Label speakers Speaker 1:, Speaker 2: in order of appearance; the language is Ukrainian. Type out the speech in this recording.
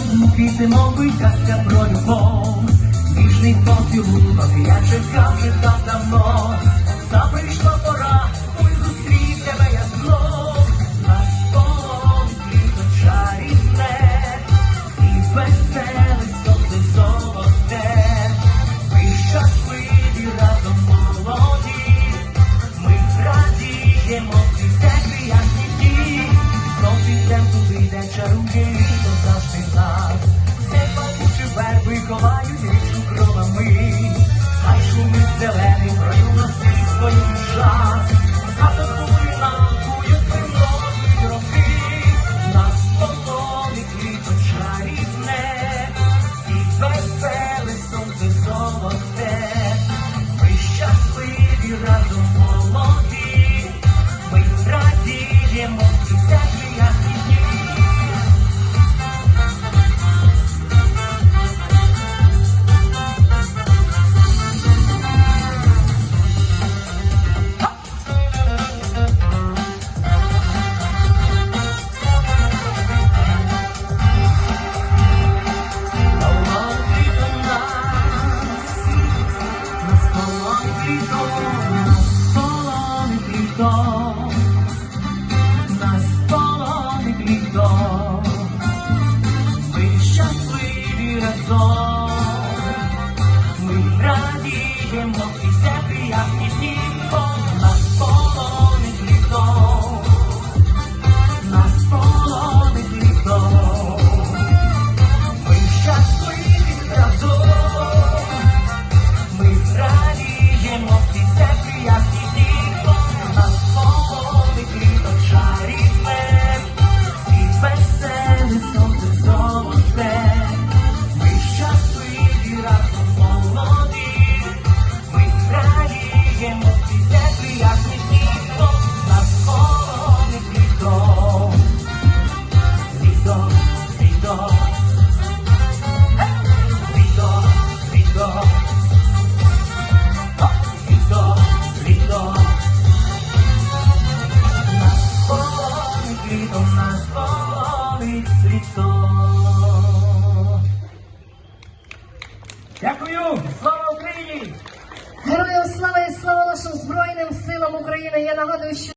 Speaker 1: звуки, мов казка про любов, ніжний поцілунок, я чекав, чекав давно, та прийшло. нас, Цей пахучий верби ховають річку кровами, хай шумить зелений, прою на свій свою час. Героям слава і слава нашим Збройним силам
Speaker 2: України. Я нагадую, що.